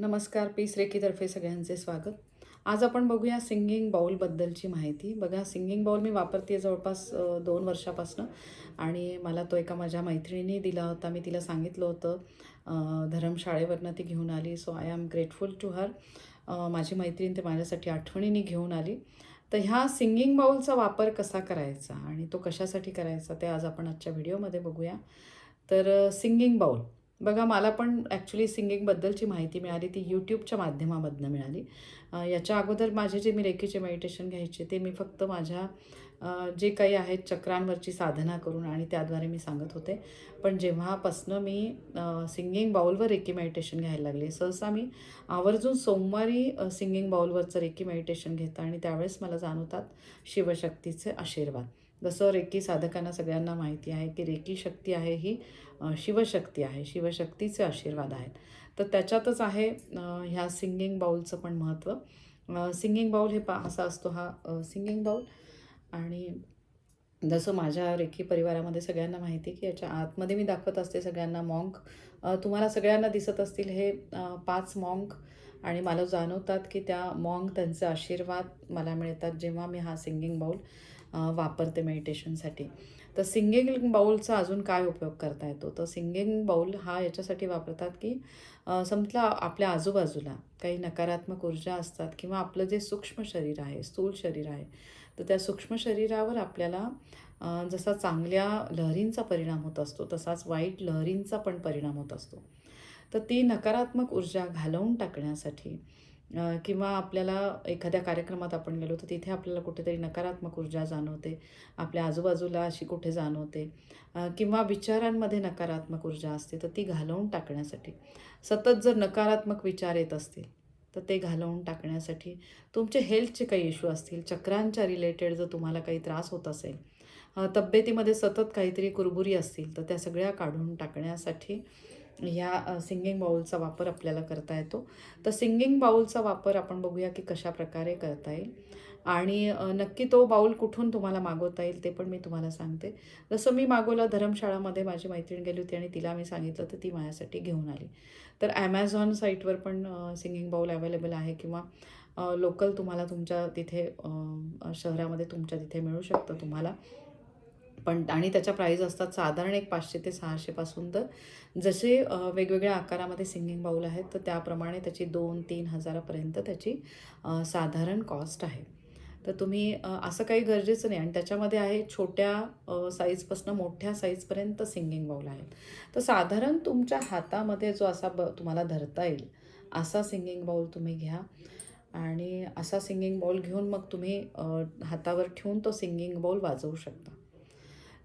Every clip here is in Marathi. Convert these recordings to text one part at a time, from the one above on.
नमस्कार पीस रेखीतर्फे सगळ्यांचे स्वागत. आज आपण बघूया सिंगिंग बाऊलबद्दलची माहिती. बघा सिंगिंग बाऊल मी वापरते जवळपास दोन वर्षापासनं आणि मला तो एका माझ्या मैत्रिणीने दिला होता. मी तिला सांगितलं होतं धर्मशाळेवरनं ती घेऊन आली. So I am grateful to her माझी मैत्रीण ते माझ्यासाठी आठवणीने घेऊन आली. तर ह्या सिंगिंग बाऊलचा वापर कसा करायचा आणि तो कशासाठी करायचा ते आज आपण आजच्या व्हिडिओमध्ये बघूया. तर सिंगिंग बाऊल बघा मला पण ॲक्च्युली सिंगिंगबद्दलची माहिती मिळाली. ती यूट्यूबच्या माध्यमामधनं मिळाली. याच्या अगोदर माझे जे मी रेखीचे मेडिटेशन घ्यायचे ते मी फक्त माझ्या जे काही आहेत चक्रांवरची साधना करून आणि त्याद्वारे मी सांगत होते. पण जेव्हापासनं मी सिंगिंग बाऊलवर रेकी मेडिटेशन घ्यायला लागले. सहसा मी आवर्जून सोमवारी सिंगिंग बाऊलवरचं रेकी मेडिटेशन घेतं आणि त्यावेळेस मला जाणवतात शिवशक्तीचे आशीर्वाद. जसं रेकी साधकांना सगळ्यांना माहिती आहे की रेकी शक्ती आहे ही शिवशक्ती आहे. शिवशक्तीचे आशीर्वाद आहेत. तर त्याच्यातच आहे ह्या सिंगिंग बाऊलचं पण महत्त्व. सिंगिंग बाऊल हे पा असा असतो हा सिंगिंग बाऊल. आणि जसं माझ्या रेखी परिवारामध्ये सगळ्यांना माहिती की याच्या आतमध्ये मी दाखवत असते सगळ्यांना मॉन्क. तुम्हाला सगळ्यांना दिसत असतील हे पाच मॉंक आणि मला जाणवतात की त्या मॉन्क त्यांचे आशीर्वाद मला मिळतात जेव्हा मी हा सिंगिंग बाऊल वापरते मेडिटेशनसाठी तर सिंगिंग बाऊलचा अजून काय उपयोग करता येतो? तर सिंगिंग बाऊल हा याच्यासाठी वापरतात की अ, समजा आपल्या आजूबाजूला काही नकारात्मक ऊर्जा असतात किंवा आपलं जे सूक्ष्म शरीर आहे स्थूल शरीर आहे तर त्या सूक्ष्म शरीरावर आपल्याला जसा चांगल्या लहरींचा परिणाम होत असतो तसाच वाईट लहरींचा पण परिणाम होत असतो. तर ती नकारात्मक ऊर्जा घालवून टाकण्यासाठी किंवा आपल्याला एखाद्या कार्यक्रमात आपण गेलो तर तिथे आपल्याला कुठेतरी नकारात्मक ऊर्जा जाणवते. आपल्या आजूबाजूला अशी कुठे जाणवते. किंवा विचारांमध्ये नकारात्मक ऊर्जा असते तर ती घालवून टाकण्यासाठी. सतत जर नकारात्मक विचार येत असतील तर ते घालवून टाकण्यासाठी तुमचे हेल्थचे काही इश्यू असतील चक्रांच्या रिलेटेड जर तुम्हाला काही त्रास होत असेल तब्येतीमध्ये सतत काहीतरी कुरबुरी असतील तर त्या सगळ्या काढून टाकण्यासाठी ह्या सिंगिंग बाऊलचा वापर आपल्याला करता येतो. तर सिंगिंग बाऊलचा वापर आपण बघूया की कशा प्रकारे करता येईल. आणि नक्की तो बाऊल कुठून तुम्हाला मागवता येईल ते पण मी तुम्हाला सांगते. जसं मी मागवलं धर्मशाळामध्ये माझी मैत्रीण गेली होती आणि तिला मी सांगितलं तर ती माझ्यासाठी घेऊन आली. तर ॲमेझॉन साईटवर पण सिंगिंग बाऊल अवेलेबल आहे किंवा लोकल तुम्हाला तुमच्या तिथे शहरामध्ये तुमच्या तिथे मिळू शकतं तुम्हाला. पण आणि त्याच्या प्राईज असतात साधारण एक पाचशे ते सहाशेपासून तर. जसे वेगवेगळ्या आकारामध्ये सिंगिंग बाऊल आहेत तर त्याप्रमाणे त्याची दोन तीन हजारापर्यंत त्याची साधारण कॉस्ट आहे. तर तुम्ही असं काही गरजेचं नाही. आणि त्याच्यामध्ये आहे छोट्या साईजपासून मोठ्या साईजपर्यंत सिंगिंग बाऊल आहेत. तर साधारण तुमच्या हातामध्ये जो असा ब तुम्हाला धरता येईल असा सिंगिंग बाऊल तुम्ही घ्या. आणि असा सिंगिंग बाऊल घेऊन मग तुम्ही हातावर ठेवून तो सिंगिंग बाऊल वाजवू शकता.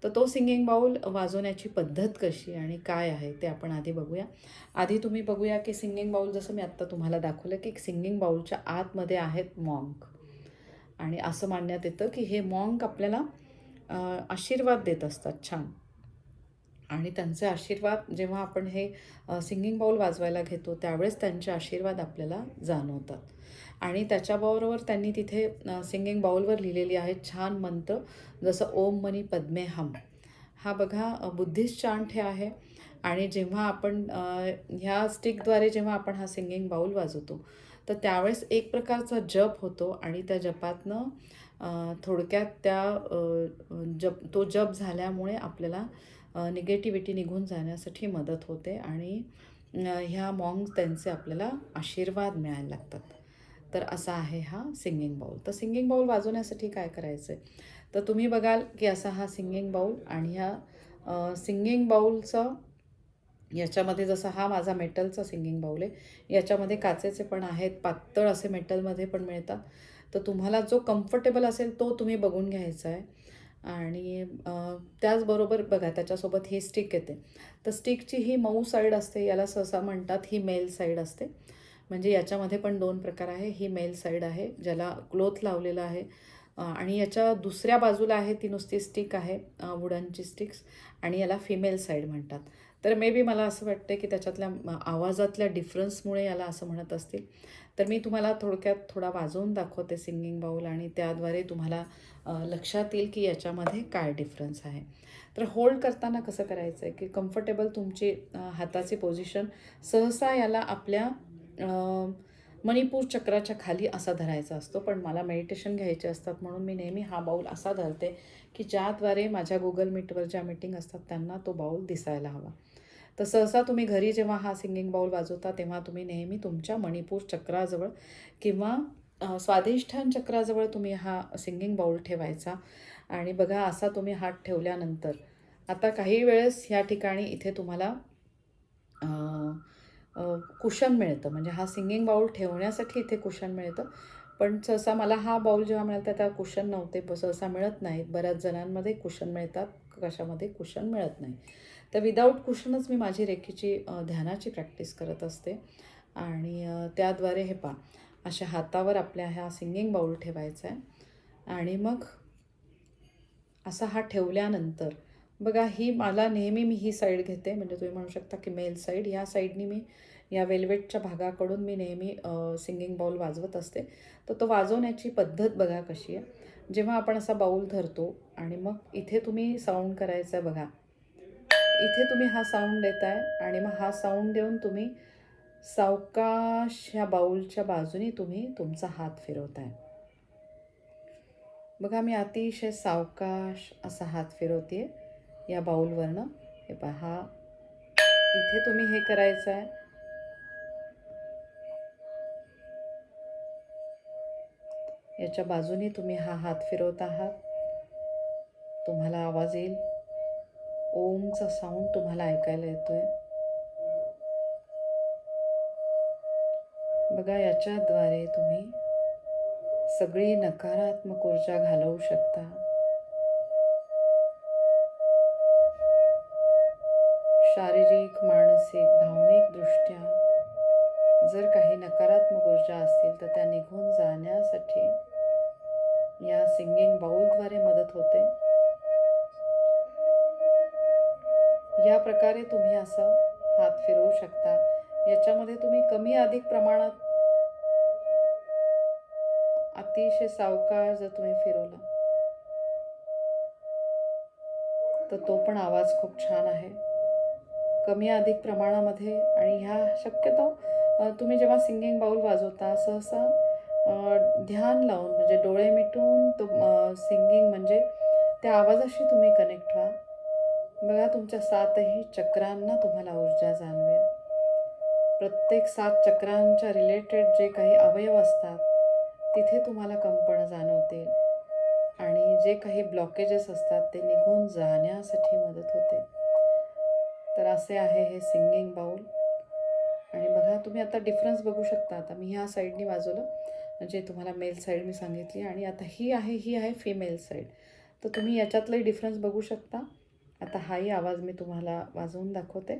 तर तो सिंगिंग बाऊल वाजवण्याची पद्धत कशी आणि काय आहे ते आपण आधी बघूया. आधी तुम्ही बघूया की सिंगिंग बाऊल जसं मी आत्ता तुम्हाला दाखवलं की सिंगिंग बाऊलच्या आतमध्ये आहेत मॉन्क. आणि असं मानण्यात येतं की हे मॉंक आपल्याला आशीर्वाद देत असतात छान. आणि त्यांचे आशीर्वाद जेव्हा आपण हे सिंगिंग बाऊल वाजवायला घेतो त्यावेळेस त्यांचे आशीर्वाद आपल्याला जाणवतात. आणि त्याच्याबरोबर त्यांनी तिथे सिंगिंग बाऊलवर लिहिलेली आहे छान मंत्र जसं ओम मनी पद्मे हम. हा बघा बुद्धिस्ट चांट हे आहे. आणि जेव्हा आपण ह्या स्टिकद्वारे जेव्हा आपण हा सिंगिंग बाऊल वाजवतो तर त्यावेळेस एक प्रकारचा जप होतो आणि त्या जपातनं थोडक्यात त्या जप तो जप झाल्यामुळे आपल्याला निगेटिव्हिटी निघून जाण्यासाठी मदत होते आणि ह्या मॉंग त्यांचे आपल्याला आशीर्वाद मिळायला लागतात. तर असा आहे हा सिंगिंग बाऊल तर सिंगिंग बाऊल वाजवण्यासाठी काय करायचं आहे तर तुम्ही बघाल की असा हा सिंगिंग बाऊल आणि ह्या सिंगिंग बाऊलचं याच्यामध्ये जसा हा माझा मेटलचा सिंगिंग बाऊल आहे याच्यामध्ये काचेचे पण आहेत पातळ असे मेटलमध्ये पण मिळतात. तर तुम्हाला जो कम्फर्टेबल असेल तो तुम्ही बघून घ्यायचा आहे. आणि त्याचबरोबर बघा त्याच्यासोबत ही स्टिक येते. तर स्टिकची ही मऊ साईड असते याला सहसा म्हणतात ही मेल साईड असते. म्हणजे याच्यामध्ये पण दोन प्रकार आहे. ही मेल साईड आहे ज्याला क्लोथ लावलेला आहे. आणि याच्या दुसऱ्या बाजूला आहे ती नुसती स्टिक आहे वुडनची स्टिक्स. आणि याला फिमेल साईड म्हणतात. तर मे बी मला असं वाटतं की त्याच्यातल्या आवाजातल्या डिफरन्समुळे याला असं म्हणत असतील. तर मी तुम्हाला थोडक्यात थोडा वाजवून दाखवते सिंगिंग बाऊल आणि त्याद्वारे तुम्हाला लक्षात येईल की याच्यामध्ये काय डिफरन्स आहे. तर होल्ड करताना कसं करायचं आहे की कम्फर्टेबल तुमची हाताची पोझिशन सहसा याला आपल्या मणिपूर चक्राच्या खाली असा धरायचा असतो. पण मला मेडिटेशन घ्यायचे असतात म्हणून मी नेहमी हा बाऊल असा धरते की ज्याद्वारे माझ्या गुगल मीटवर ज्या मीटिंग असतात त्यांना तो बाऊल दिसायला हवा. तर सहसा तुम्ही घरी जेव्हा हा सिंगिंग बाऊल वाजवता तेव्हा तुम्ही नेहमी तुमच्या मणिपूर चक्राजवळ किंवा अ, स्वाधिष्ठान चक्राजवळ तुम्ही हा सिंगिंग बाऊल ठेवायचा. आणि बघा असा तुम्ही हात ठेवल्यानंतर आता काही वेळेस ह्या ठिकाणी इथे तुम्हाला कुशन मिळतं. म्हणजे हा सिंगिंग बाऊल ठेवण्यासाठी इथे कुशन मिळतं. पण सहसा मला हा बाऊल जेव्हा मिळाला त्या कुशन नव्हते. सहसा मिळत नाहीत. बऱ्याच जणांमध्ये कुशन मिळतात कशामध्ये कुशन मिळत नाही. तर विदाऊट कुशनच मी माझी रेखीची ध्यानाची प्रॅक्टिस करत असते. आणि त्याद्वारे हे पा अशा हातावर आपल्या ह्या सिंगिंग बाऊल ठेवायचा आहे. आणि मग असा हा ठेवल्यानंतर बघा ही मला नेहमी मी ही साईड घेते. म्हणजे तुम्ही म्हणू शकता की मेल साईड ह्या साईडनी मी या वेल्वेटच्या भागाकडून मी नेहमी सिंगिंग बाऊल वाजवत असते. तर तो वाजवण्याची पद्धत बघा कशी आहे. जेव्हा आपण असा बाऊल धरतो आणि मग इथे तुम्ही साऊंड करायचं आहे बघा. इथे तुम्ही हा साऊंड देताय आणि मग हा साऊंड देऊन तुम्ही सावकाश ह्या बाऊलच्या बाजूने तुम्ही तुमचा हात फिरवताय. बघा मी अतिशय सावकाश असा हात फिरवते या बाऊलवरनं. हे पहा इथे तुम्ही हे करायचं आहे याच्या बाजूने तुम्ही हा हात फिरवत आहात. तुम्हाला आवाज येईल. ओमचा साऊंड तुम्हाला ऐकायला येतोय. बघा याच्याद्वारे तुम्ही सगळी नकारात्मक ऊर्जा घालवू शकता. शारीरिक मानसिक भावनिक दृष्ट्या जर काही नकारात्मक ऊर्जा असतील तर त्या निघून जाण्यासाठी या सिंगिंग बाऊलद्वारे मदत होते. या प्रकारे तुम्ही असं हात फिरवू शकता. याच्यामध्ये तुम्ही कमी अधिक प्रमाणात अतिशय सावकाश जर तुम्ही फिरवला तर तो पण आवाज खूप छान आहे. कमी अधिक प्रमाणामध्ये आणि ह्या शक्यतो तुम्ही जेव्हा सिंगिंग बाऊल वाजवता सहसा ध्यान लावून म्हणजे डोळे मिटून तो सिंगिंग म्हणजे त्या आवाजाशी तुम्ही कनेक्ट व्हा. बघा तुमच्या सातही चक्रांना तुम्हाला ऊर्जा जाणवेल. प्रत्येक सात चक्रांच्या रिलेटेड जे काही अवयव असतात तिथे तुम्हाला कंपनं जाणवतील. आणि जे काही ब्लॉकेजेस असतात ते निघून जाण्यासाठी मदत होते. तर असे आहे हे सिंगिंग बाऊल आणि बघा तुम्ही आता डिफरन्स बघू शकता. आता मी ह्या साईडनी वाजवलं म्हणजे तुम्हाला मेल साईड मी सांगितली. आणि आता ही आहे ही आहे फिमेल साईड तर तुम्ही याच्यातलाही डिफरन्स बघू शकता. आता हाही आवाज मी तुम्हाला वाजवून दाखवते.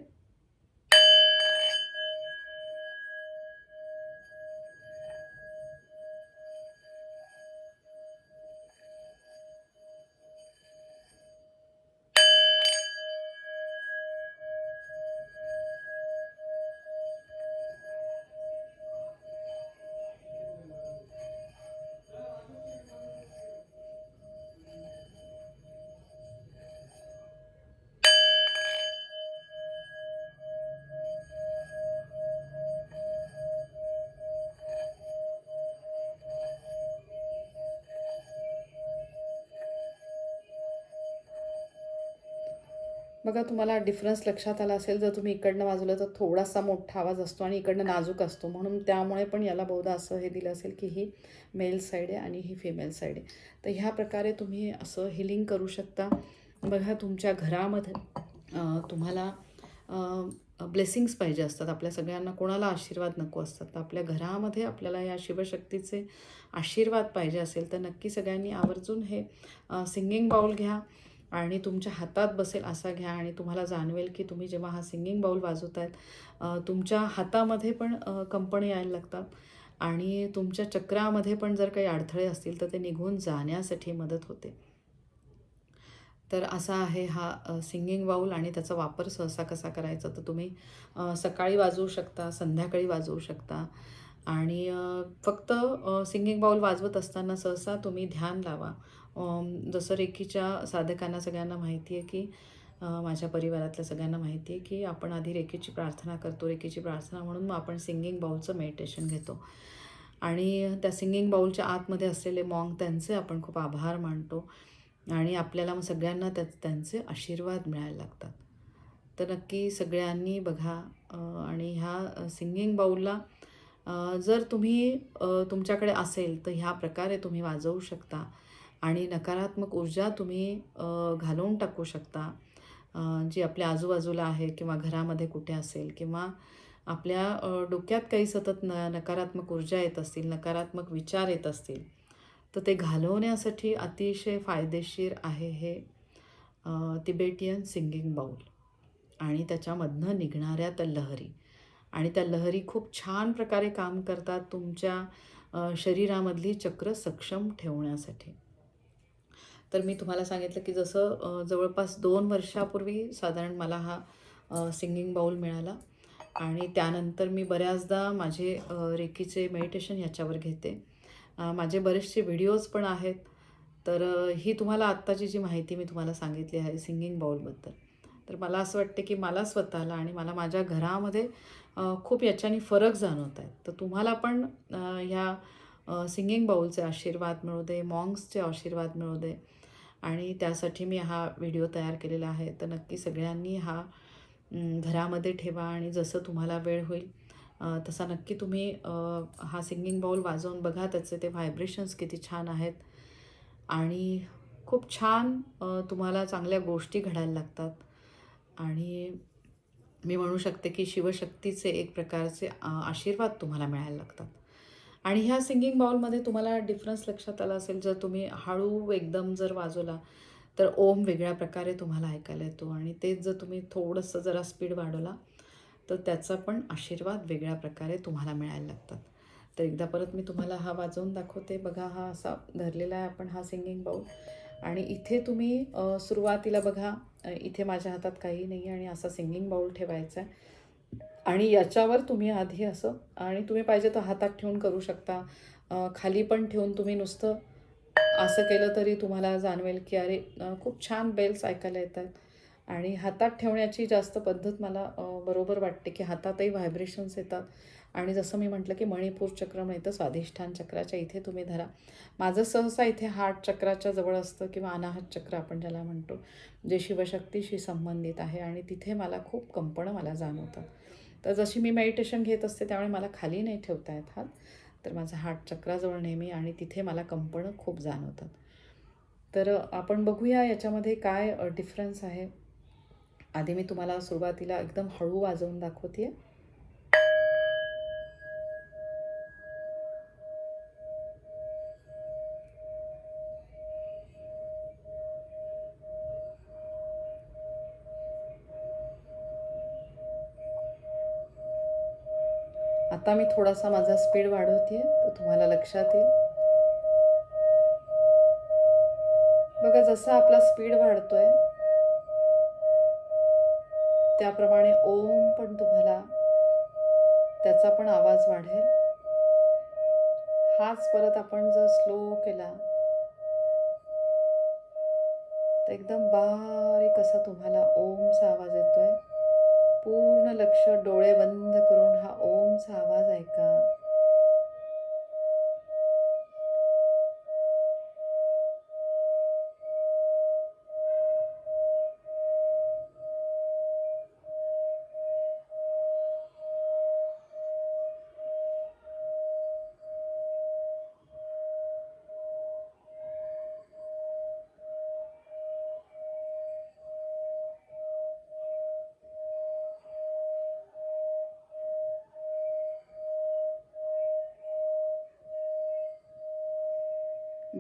बघा तुम्हाला डिफरन्स लक्षात आला असेल जर तुम्ही इकडनं वाजवलं तर थोडासा मोठा आवाज असतो आणि इकडनं नाजूक असतो. म्हणून त्यामुळे पण याला बहुधा असं हे दिलं असेल की ही मेल साईड आहे आणि ही फिमेल साईड आहे. तर ह्या प्रकारे तुम्ही असं हिलिंग करू शकता. बघा तुमच्या घरामध्ये तुम्हाला ब्लेसिंग्स पाहिजे असतात. आपल्या सगळ्यांना कोणाला आशीर्वाद नको असतात. तर आपल्या घरामध्ये आपल्याला या शिवशक्तीचे आशीर्वाद पाहिजे असेल तर नक्की सगळ्यांनी आवर्जून हे सिंगिंग बाऊल घ्या. आणि तुमच्या हातात बसेल असा घ्या आणि तुम्हाला जाणवेल की तुम्ही जेव्हा हा सिंगिंग बाऊल वाजवत आहेत तुमच्या हातामध्ये पण कंपनी यायला लागतात. आणि तुमच्या चक्रामध्ये पण जर काही अडथळे असतील तर ते निघून जाण्यासाठी मदत होते. तर असा आहे हा सिंगिंग बाऊल आणि त्याचा वापर सहसा कसा करायचा तर तुम्ही सकाळी वाजवू शकता संध्याकाळी वाजवू शकता. आणि फक्त सिंगिंग बाऊल वाजवत असताना सहसा तुम्ही ध्यान लावा. जसं रेखीच्या साधकांना सगळ्यांना माहिती आहे की माझ्या परिवारातल्या सगळ्यांना माहिती आहे की आपण आधी रेखेची प्रार्थना करतो रेखीची प्रार्थना म्हणून मग आपण सिंगिंग बाऊलचं मेडिटेशन घेतो. आणि त्या सिंगिंग बाऊलच्या आतमध्ये असलेले मॉंग त्यांचे आपण खूप आभार मानतो. आणि आपल्याला मग सगळ्यांना त्या त्यांचे आशीर्वाद मिळायला लागतात. तर नक्की सगळ्यांनी बघा आणि ह्या सिंगिंग बाऊलला जर तुम्ही तुमच्याकडे असेल तर ह्या प्रकारे तुम्ही वाजवू शकता. आणि नकारात्मक ऊर्जा तुम्ही घालवून टाकू शकता. जी आपल्या आजूबाजूला आहे किंवा घरामध्ये कुठे असेल किंवा आपल्या डोक्यात काही सतत न नकारात्मक ऊर्जा येत असतील नकारात्मक विचार येत असतील तर ते घालवण्यासाठी अतिशय फायदेशीर आहे हे तिबेटियन सिंगिंग बाऊल. आणि त्याच्यामधनं निघणाऱ्या त्या लहरी. आणि त्या लहरी खूप छान प्रकारे काम करतात तुमच्या शरीरामधली चक्र सक्षम ठेवण्यासाठी. तर मी तुम्हाला सांगितलं की जसं जवळपास दोन वर्षापूर्वी साधारण मला हा सिंगिंग बाऊल मिळाला. आणि त्यानंतर मी बऱ्याचदा माझे रेखीचे रेकीचे मेडिटेशन याच्यावर घेते. माझे बरेचसे व्हिडिओज पण आहेत. तर ही तुम्हाला आत्ताची जी माहिती मी तुम्हाला सांगितली आहे सिंगिंग बाऊलबद्दल तर मला असं वाटते की मला स्वतःला आणि मला माझ्या घरामध्ये खूप याच्याने फरक जाणवत आहेत तर तुम्हाला पण ह्या सिंगिंग बाऊलचे आशीर्वाद मिळू दे मॉंग्सचे आशीर्वाद मिळू दे आणि त्यासाठी मी हा व्हिडिओ तयार केलेला आहे. तर नक्की सगळ्यांनी हा घरामध्ये ठेवा आणि जसं तुम्हाला वेळ होईल तसा नक्की तुम्ही हा सिंगिंग बाऊल वाजवून बघा. त्याचे ते व्हायब्रेशन्स किती छान आहेत. आणि खूप छान तुम्हाला चांगल्या गोष्टी घडायला लागतात. आणि मी म्हणू शकते की शिवशक्तीचे एक प्रकारचे आशीर्वाद तुम्हाला मिळायला लागतात. आणि ह्या सिंगिंग बाऊलमध्ये तुम्हाला डिफरन्स लक्षात आला असेल जर तुम्ही हळू एकदम जर वाजवला तर ओम वेगळ्या प्रकारे तुम्हाला ऐकायला येतो. आणि तेच जर तुम्ही थोडंसं जरा स्पीड वाढवला तर त्याचा पण आशीर्वाद वेगळ्या प्रकारे तुम्हाला मिळायला लागतात. तर एकदा परत मी तुम्हाला हा वाजवून दाखवते. बघा हा असा धरलेला आहे आपण हा सिंगिंग बाऊल आणि इथे तुम्ही सुरुवातीला बघा इथे माझ्या हातात काही नाही आणि असा सिंगिंग बाऊल ठेवायचा आहे. आणि याच्यावर तुम्ही आधी असं आणि तुम्ही पाहिजे तर हातात ठेवून करू शकता. खाली पण ठेवून तुम्ही नुसतं असं केलं तरी तुम्हाला जाणवेल की अरे खूप छान बेल्स ऐकायला येतात. आणि हातात ठेवण्याची जास्त पद्धत मला बरोबर वाटते की हातातही व्हायब्रेशन्स येतात. आणि जसं मी म्हटलं की मणिपूर चक्र मिळतं स्वाधिष्ठान चक्राच्या इथे तुम्ही धरा. माझं सहसा इथे हार्ट चक्राच्या जवळ असतं किंवा अनाहत चक्र आपण ज्याला म्हणतो जे शिवशक्तीशी संबंधित आहे आणि तिथे मला खूप कंपणं मला जाणवतात. तर जशी मी मेडिटेशन घेत असते त्यामुळे मला खाली नाही ठेवता येत हात. तर माझा हार्ट चक्राजवळ नेहमी आणि तिथे मला कंपणं खूप जाणवतात. तर आपण बघूया याच्यामध्ये काय डिफरन्स आहे. आधी मी तुम्हाला सुरुवातीला एकदम हळू वाजवून दाखवते आता मी थोडासा माझा स्पीड वाढवते तर तुम्हाला लक्षात येईल. बघा जसा आपला स्पीड वाढतोय त्याप्रमाणे ओम पण तुम्हाला त्याचा पण आवाज वाढेल. हाच परत आपण जर स्लो केला तर एकदम बारीक असा तुम्हाला ओमचा आवाज येतोय. पूर्ण लक्ष डोळे बंद करून हा ओमचा आवाज ऐका.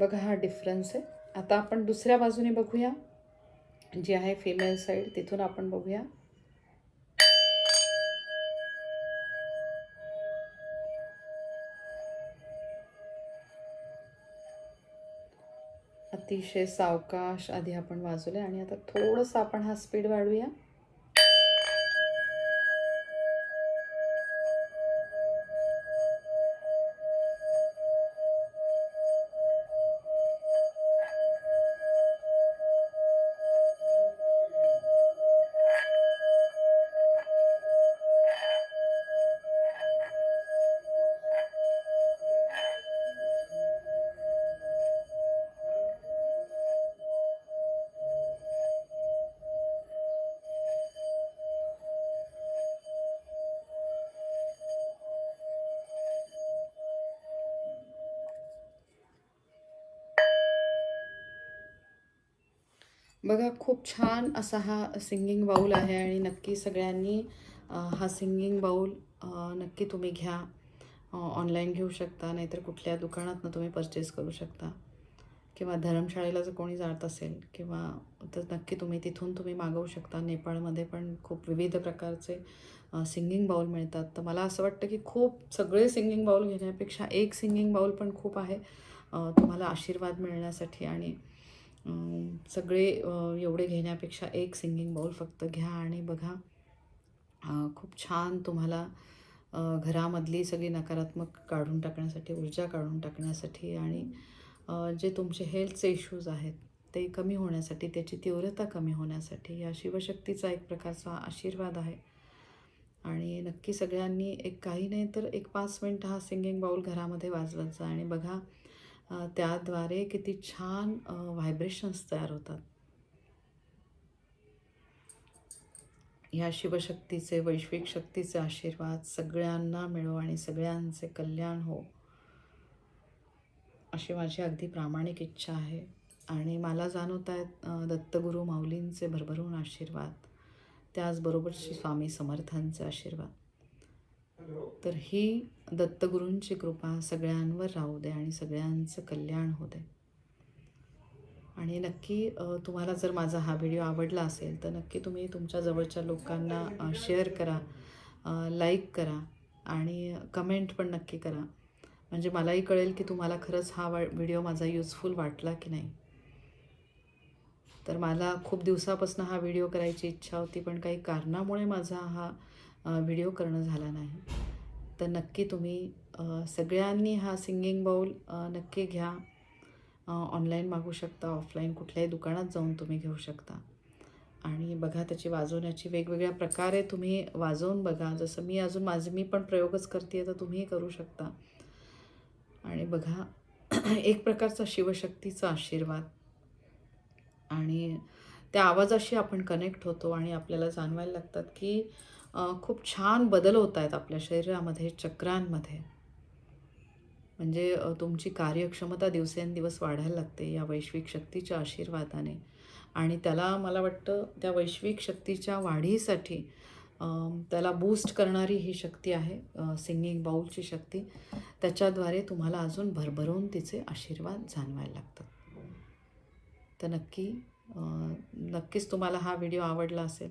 बघा हा डिफरन्स आहे. आता आपण दुसऱ्या बाजूने बघूया. जी आहे फिमेल साईड तिथून आपण बघूया. अतिशय सावकाश आधी आपण वाजवले आणि आता थोडंसं आपण हा स्पीड वाढवूया. खूप छान असा हा सिंगिंग बाऊल आहे आणि नक्की सगळ्यांनी हा सिंगिंग बाऊल नक्की तुम्ही घ्या. ऑनलाईन घेऊ शकता नाहीतर कुठल्या दुकानातनं तुम्ही परचेस करू शकता. किंवा धर्मशाळेला जर कोणी जात असेल किंवा तर नक्की तुम्ही तिथून तुम्ही मागवू शकता. नेपाळमध्ये पण खूप विविध प्रकारचे सिंगिंग बाऊल मिळतात. तर मला असं वाटतं की खूप सगळे सिंगिंग बाऊल घेण्यापेक्षा एक सिंगिंग बाऊल पण खूप आहे. तुम्हाला आशीर्वाद मिळण्यासाठी आणि सगळे एवढे घेण्यापेक्षा एक सिंगिंग बाऊल फक्त घ्या आणि बघा. खूप छान तुम्हाला घरामधली सगळी नकारात्मक काढून टाकण्यासाठी ऊर्जा काढून टाकण्यासाठी आणि जे तुमचे हेल्थचे इश्यूज आहेत ते कमी होण्यासाठी त्याची तीव्रता कमी होण्यासाठी या शिवशक्तीचा एक प्रकारचा आशीर्वाद आहे. आणि नक्की सगळ्यांनी एक काही नाही तर एक पाच मिनटं हा सिंगिंग बाऊल घरामध्ये वाजवत जा आणि बघा त्याद्वारे किती छान व्हायब्रेशन्स तयार होतात. या शिवशक्तीचे वैश्विक शक्तीचे आशीर्वाद सगळ्यांना मिळो आणि सगळ्यांचे कल्याण हो अशी माझी अगदी प्रामाणिक इच्छा आहे. आणि मला जाणवत आहेत दत्तगुरू माऊलींचे भरभरून आशीर्वाद त्याचबरोबर श्री स्वामी समर्थांचे आशीर्वाद. तर ही दत्तगुरूंची कृपा सगळ्यांवर राहू दे आणि सगळ्यांचं कल्याण होऊ दे. आणि नक्की तुम्हाला जर माझा हा व्हिडिओ आवडला असेल तर नक्की तुम्ही तुमच्या जवळच्या लोकांना शेअर करा लाईक करा आणि कमेंट पण नक्की करा. म्हणजे मलाही कळेल की तुम्हाला खरंच हा वा व्हिडिओ माझा युजफुल वाटला की नाही. तर मला खूप दिवसापासून हा व्हिडिओ करायची इच्छा होती पण काही कारणामुळे माझा हा व्हिडिओ करणं झाला नाही. तर नक्की तुम्ही सगळ्यांनी हा सिंगिंग बाऊल नक्की घ्या. ऑनलाईन मागू शकता ऑफलाईन कुठल्याही दुकानात जाऊन तुम्ही घेऊ शकता. आणि बघा त्याची वाजवण्याची वेगवेगळ्या प्रकारे तुम्ही वाजवून बघा. जसं मी अजून माझे मी पण प्रयोगच करते तर तुम्हीही करू शकता. आणि बघा एक प्रकारचा शिवशक्तीचा आशीर्वाद. आणि त्या आवाजाशी आपण कनेक्ट होतो आणि आपल्याला जाणवायला लागतात की खूप छान बदल होत आहेत आपल्या शरीरामध्ये चक्रांमध्ये. म्हणजे तुमची कार्यक्षमता दिवसेंदिवस वाढायला लागते या वैश्विक शक्तीच्या आशीर्वादाने. आणि त्याला मला वाटतं त्या वैश्विक शक्तीच्या वाढीसाठी त्याला बूस्ट करणारी ही शक्ती आहे सिंगिंग बाऊलची शक्ती. त्याच्याद्वारे तुम्हाला अजून भरभरून तिचे आशीर्वाद जाणवायला लागतात. तर नक्की नक्कीच तुम्हाला हा व्हिडिओ आवडला असेल